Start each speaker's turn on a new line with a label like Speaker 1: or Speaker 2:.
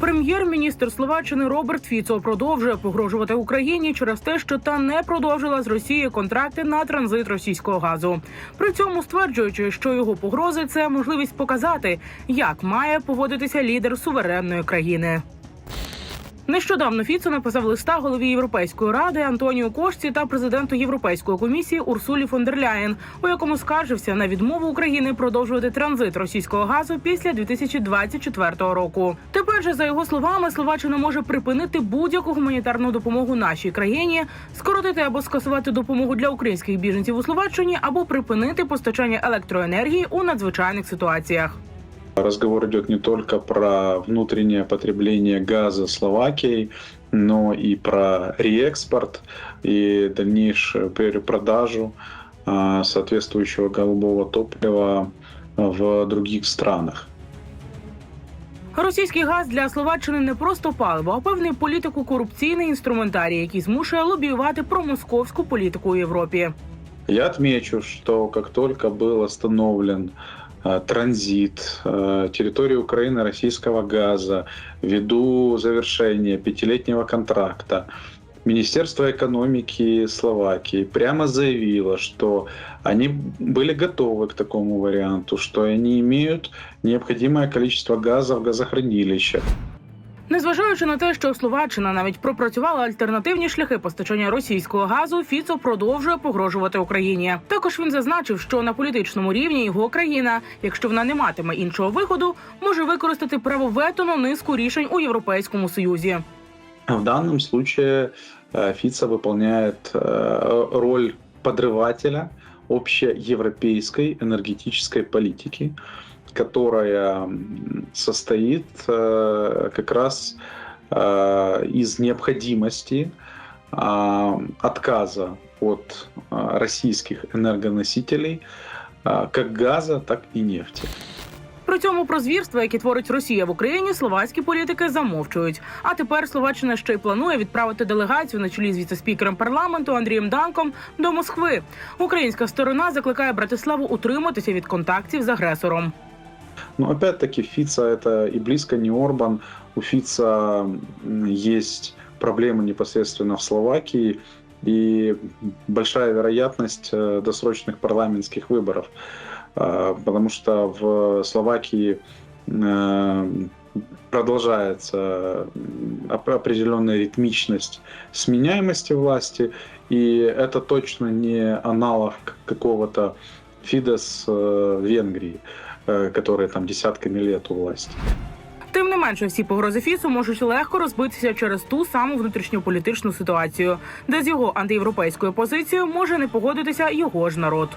Speaker 1: Прем'єр-міністр Словаччини Роберт Фіцо продовжує погрожувати Україні через те, що та не продовжила з Росії контракти на транзит російського газу. При цьому стверджуючи, що його погрози це можливість показати, як має поводитися лідер суверенної країни. Нещодавно Фіцо написав листа голові Європейської ради Антоніо Кошці та президенту Європейської комісії Урсулі фон дер Ляєн, у якому скаржився на відмову України продовжувати транзит російського газу після 2024 року. Тепер же, за його словами, Словаччина може припинити будь-яку гуманітарну допомогу нашій країні, скоротити або скасувати допомогу для українських біженців у Словаччині, або припинити постачання електроенергії у надзвичайних ситуаціях.
Speaker 2: Разговор идет не только про внутреннее потребление газа Словакии, но и про реэкспорт и дальнейшую перепродажу а, соответствующего голубого топлива в других странах.
Speaker 1: Російський газ для Словаччини не просто паливо, а певний політико-корупційний інструментарій, який змушує лобіювати промосковську політику у Європі.
Speaker 2: Я отмечу, что как только был остановлен э, транзит э, территории Украины российского газа ввиду завершения пятилетнего контракта, Министерство экономики Словакии прямо заявило, что они были готовы к такому варианту, что они имеют необходимое количество газа в газохранилищах.
Speaker 1: Незважаючи на те, що Словаччина навіть пропрацювала альтернативні шляхи постачання російського газу, Фіцо продовжує погрожувати Україні. Також він зазначив, що на політичному рівні його країна, якщо вона не матиме іншого виходу, може використати право вето на низку рішень у Європейському Союзі.
Speaker 2: В данном случае э, Фица выполняет э, роль подрывателя общеевропейской энергетической политики, которая м, состоит э, как раз э, из необходимости а, отказа от а, российских энергоносителей а, как газа, так и нефти.
Speaker 1: При цьому про звірства, які творить Росія в Україні, словацькі політики замовчують. А тепер Словаччина ще й планує відправити делегацію на чолі з віцеспікером парламенту Андрієм Данком до Москви. Українська сторона закликає Братиславу утриматися від контактів з агресором.
Speaker 2: Но опять-таки Фица это и близко не Орбан. У Фица есть проблемы непосредственно в Словакии и большая вероятность э, досрочных парламентских выборов. А, Потому что в Словакии э, продолжается определенная ритмичность сменяемости власти, и это точно не аналог какого-то Фидес э, в Венгрии э, которые там десятками лет у власти.
Speaker 1: Тим не менше, всі погрози Фісу можуть легко розбитися через ту саму внутрішньополітичну ситуацію, де з його антиєвропейською позицією може не погодитися його ж народ.